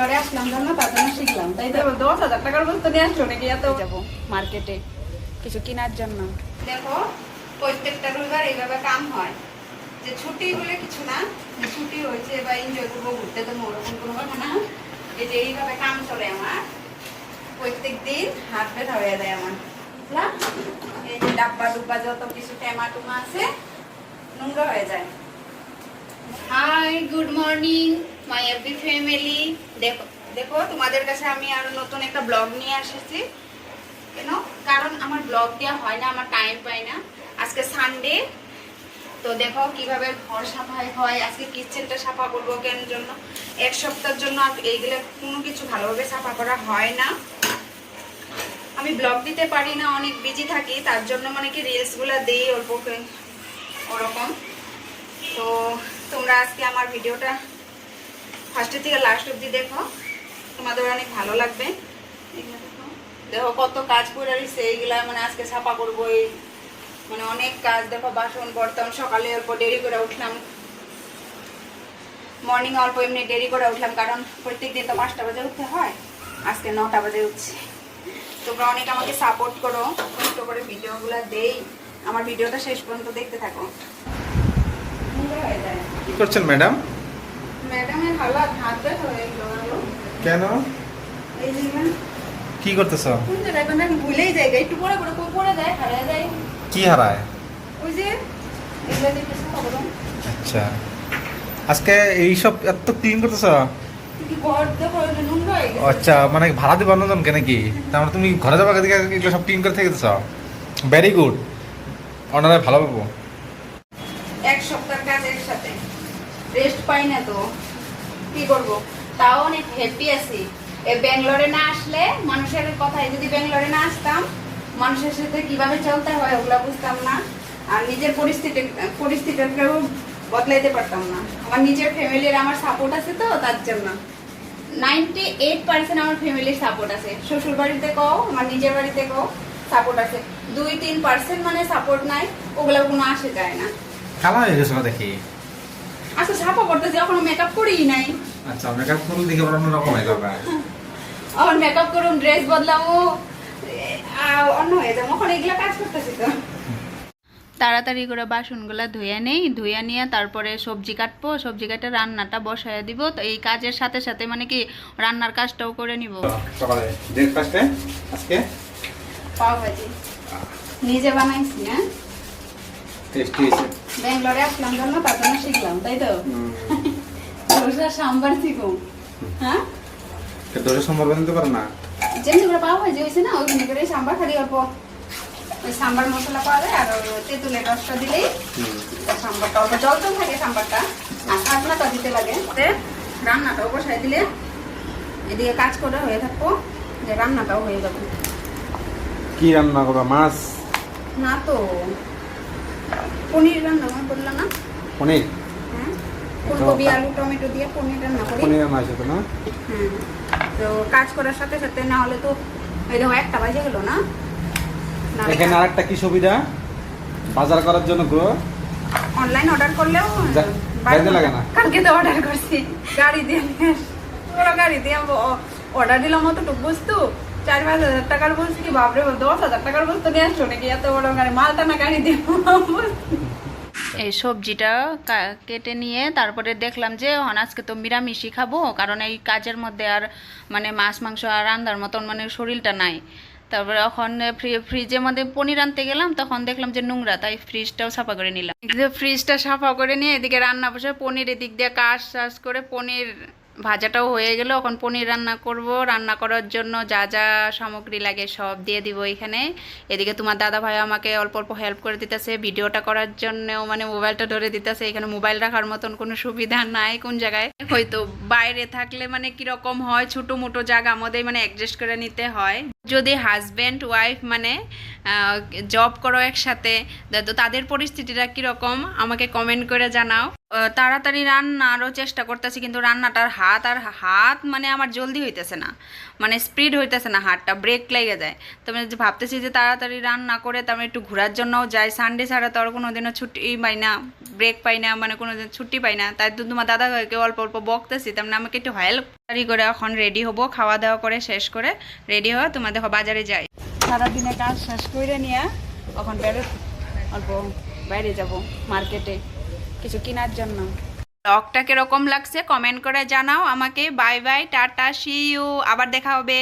ব্যাঙ্গালোরে আসলাম জন্য তার জন্য শিখলাম। তাই তো দশ হাজার টাকার বস্তু নিয়ে আসছো নাকি এত? যাব মার্কেটে কিছু কেনার জন্য। দেখো প্রত্যেকটা রবিবার এইভাবে কাম হয়। যে ছুটি বলে কিছু না যে ছুটি হয়েছে বা এনজয় করব ঘুরতে তো ওরকম কোনো কথা না। এই যে এইভাবে কাম চলে আমার। প্রত্যেক দিন হাত ব্যথা হয়ে যায় আমার। বুঝলা? এই যে ডাব্বা ডুব্বা যত কিছু টেমা টুমা আছে নোংরা হয়ে যায়। Hi good morning my every family দেখো দেখো, তোমাদের কাছে আমি আর নতুন একটা ব্লগ নিয়ে এসেছি। কেন? কারণ আমার ব্লগ দেওয়া হয় না, আমার টাইম পাই না। আজকে সানডে তো দেখো কীভাবে ঘর সাফাই হয়, আজকে কিচেনটা সাফা করব কেন জন্য? এক সপ্তাহের জন্য এইগুলো কোনো কিছু ভালোভাবে সাফা করা হয় না। আমি ব্লগ দিতে পারি না, অনেক বিজি থাকি, তার জন্য মানে কি রিলসগুলো দিই অল্প ওরকম। তো তোমরা আজকে আমার ভিডিওটা ফার্স্টের থেকে লাস্ট অবধি দেখো। তোমাদের অনেক ভালো লাগবে। দেখো। কত কাজ করে রয়েছে এইগুলা মানে আজকে ছাপা করব এই মানে অনেক কাজ। দেখো বাসন বর্তন, সকালে অল্প দেরি করে উঠলাম। মর্নিং অল্প এমনি দেরি করে উঠলাম, কারণ প্রত্যেক দিন তো পাঁচটা বাজে উঠতে হয়। আজকে নটা বাজে উঠছি। তোমরা অনেক আমাকে সাপোর্ট করো, কষ্ট করে ভিডিওগুলো দেই। আমার ভিডিওটা শেষ পর্যন্ত দেখতে থাকো। কি করছেন ম্যাডাম? ম্যাডামের হালাত হাত ব্যথা হয়ে গেল। কেন? এই যে কি করতেছ? কোন জায়গায় কোন ভুলেই যাই একটু পরে পরে কই পড়ে যায় হারিয়ে যায়। কি হারায়? ওই যে এগুলো দেখে সাফা আচ্ছা। আজকে এইসব এত ক্লিন করতেছ? আচ্ছা মানে ভাড়া দিবা নতুন কেন কি তার মানে তুমি ঘরে যাবা দিকে এগুলো সব ক্লিন করে থেকে ভেরি গুড ওনারা ভালো পাবো এক সপ্তাহ কাজ একসাথে রেস্ট পাই না তো। কি করব? তাও অনেক হ্যাপি আছি। এ ব্যাঙ্গালোরে না আসলে মানুষের কথায় যদি ব্যাঙ্গালোরে না আসতাম, মানুষের সাথে কীভাবে চলতে হয় ওগুলো বুঝতাম না। আর নিজের পরিস্থিতি পরিস্থিতিটাকেও বদলাইতে পারতাম না। আমার নিজের ফ্যামিলির আমার সাপোর্ট আছে তো, তার জন্য। নাইনটি এইট পার্সেন্ট আমার ফ্যামিলির সাপোর্ট আছে। শ্বশুর বাড়িতে কও, আমার নিজের বাড়িতে কও সাপোর্ট আছে। দুই তিন পার্সেন্ট মানে সাপোর্ট নাই, ওগুলো কোনো আসে যায় না। কালা হয়ে গেছে দেখি। আচ্ছা ছাপা করতেছি এখনও মেকআপ করিই নাই। আচ্ছা মেকআপ করলে দেখে অন্য রকম হয়ে যাবে। এখন মেকআপ করুন ড্রেস বদলামো অন্য হয়ে যাব। এখন এগুলো কাজ করতেছি তো। তাড়াতাড়ি করে বাসনগুলো ধুয়ে নেই ধুয়ে নিয়ে তারপরে সবজি কাটবো সবজি কাটে রান্নাটা বসায় দিব। তো এই কাজের সাথে সাথে মানে কি রান্নার কাজটাও করে নিব। সকালে ব্রেকফাস্টে আজকে? পাও ভাজি। নিজে বানাইছি না টেস্টি হয়েছে। ব্যাঙ্গালোরে আসলাম জন্য তার জন্য শিখলাম তাই তো? ধোসা সাম্বার শিখুন হ্যাঁ? দোষে সম্ভব বানাতে পারে না? যেমনি করে পাও ভাজি হয়েছে না ওইখানে করে সাম্বার খালি অল্প। ওই সাম্বার মশলা পাওয়া যায় আর তেঁতুলের রসটা দিলেই সাম্বারটা অল্প জল জল থাকে সাম্বারটা। আর কাঁচলাটা দিতে লাগে রান্নাটাও বসাই দিলে এদিকে কাজ করে হয়ে থাকব যে রান্নাটাও হয়ে যাবে। কি রান্না করবা মাছ? না তো। পনির রান্না করলাম না? পনির? হ্যাঁ? ফুলকপি আলু টমেটো দিয়ে পনির রান্না করি। পনির রান্না আছে তো না? হুম তো কাজ করার সাথে সাথে না হলে তো এই একটা বাজে গেলো না? না এখানে আরেকটা কি সুবিধা? বাজার করার জন্য গ্রো? অনলাইন অর্ডার করলেও যা- লাগে না। কালকে তো অর্ডার করছি। গাড়ি দিয়ে আস- গাড়ি দিয়ে অর্ডার দিলাম অতটুক বস্তু। চার পাঁচ হাজার টাকার বস্তু কি বাপরে দশ হাজার টাকার বস্তু নিয়ে আসছো নাকি? এত বড় গাড়ি মালটা না গাড়ি দিয়ে এই সবজিটা কা- কেটে নিয়ে তারপরে দেখলাম যে হন আজকে তো নিরামিষই খাব কারণ এই কাজের মধ্যে আর মানে মাছ মাংস আর রান্নার মতন মানে শরীরটা নাই। তারপরে এখন ফ্রি- ফ্রিজের মধ্যে পনির আনতে গেলাম তখন দেখলাম যে নোংরা তাই ফ্রিজটাও সাফা করে নিলাম। যে ফ্রিজটা সাফা করে নিয়ে এদিকে রান্না বসে পনির এদিক দিয়ে কাজ টাজ করে পনির ভাজাটাও হয়ে গেল। এখন পনির রান্না করব। রান্না করার জন্য যা যা সামগ্রী লাগে সব দিয়ে দিব এখানে। এদিকে তোমার দাদা ভাই আমাকে অল্প অল্প হেল্প করে দিতেছে। ভিডিওটা করার জন্যও মানে মোবাইলটা ধরে দিতেছে। এখানে মোবাইল রাখার মতন কোনো সুবিধা নাই কোন জায়গায়। হয়তো বাইরে থাকলে মানে কীরকম হয়, ছোটো মোটো জায়গা আমাদের মানে অ্যাডজাস্ট করে নিতে হয়। যদি হাজব্যান্ড ওয়াইফ মানে জব করো একসাথে, তো তাদের পরিস্থিতিটা কীরকম? আমাকে কমেন্ট করে জানাও। তাড়াতাড়ি রান্না আরও চেষ্টা করতেছি, কিন্তু রান্নাটার হাত আর হাত মানে আমার জলদি হইতেছে না। মানে স্পিড হইতেছে না, হাতটা ব্রেক লেগে যায়। তো আমি ভাবতেছি যে তাড়াতাড়ি রান্না করে তারপরে একটু ঘোরার জন্যও যাই। সানডে ছাড়া তো আর কোনো দিনও ছুটি পাই না ব্রেক পাই না মানে কোনো দিন ছুটি পাই না। তাই তো তোমার দাদা ভাইকে অল্প অল্প বকতেছি, তার মানে আমাকে একটু হেল্প করে এখন রেডি হব খাওয়া দাওয়া করে শেষ করে রেডি হয়ে দেখো বাজারে যাই। সারাদিনে কাজ শেষ করে নিয়ে এখন বেরো অল্প বাইরে যাব মার্কেটে কিছু কেনার জন্য। ব্লগটা কীরকম লাগছে কমেন্ট করে জানাও আমাকে। Bye bye tata see you আবার দেখা হবে।